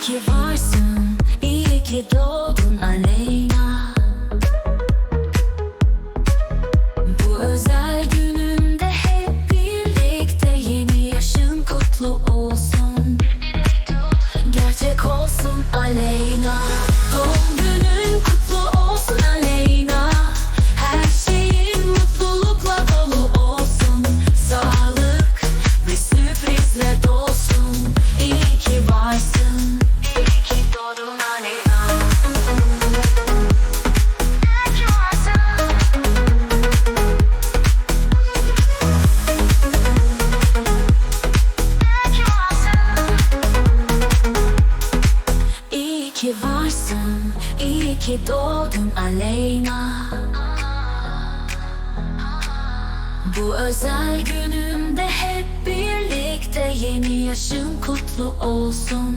ki varsın, iyi ki doğdun Aleyna. Bu özel gününde hep birlikte yeni yaşın kutlu olsun. Gerçek olsun Aleyna ki varsın, iyi ki doğdun Aleyna. Bu özel günümde hep birlikte yeni yaşın kutlu olsun.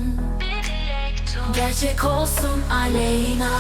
Gerçek olsun Aleyna